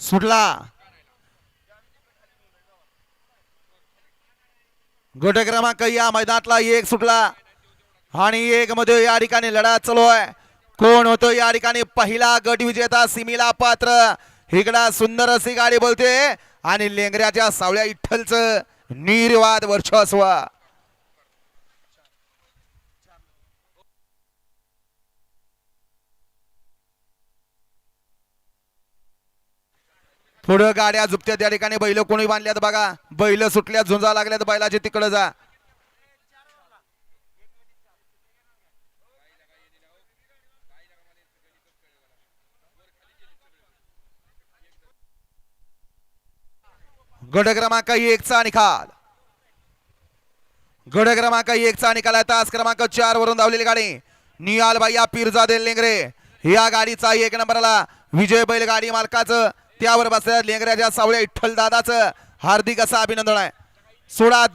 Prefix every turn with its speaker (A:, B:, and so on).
A: सुटला. गट क्रमांक या मैदानातला एक सुटला. आणि एक मध्ये या ठिकाणी लढा चालू आहे. कोण होतो? या ठिकाणी पहिला गट विजेता सिमीला पात्र. हिकडा सुंदर अशी गाडी बोलते. आणि लेंगऱ्याच्या सावळ्या इठ्ठलच निर्वाद वर्चस्व. पुढं गाड्या झुपत्या त्या ठिकाणी बैल कोणी बांधल्यात बघा. बैल सुटल्यात झुंजा लागल्यात बैलाचे तिकडं जा. गड क्रमांक एकचा निकाल गड क्रमांक एकचा निकाल आहे तास क्रमांक चार वरून धावलेली गाडी. नियाल नियालबाई पीरजादे लेंगरे. या गाडीचा एक नंबरला विजय बैल गाडी मालकाचं त्यावर बसल्या लेंगऱ्याच्या सावळ्या इठ्ठल दादाचं हार्दिक असं अभिनंदन आहे. सोळा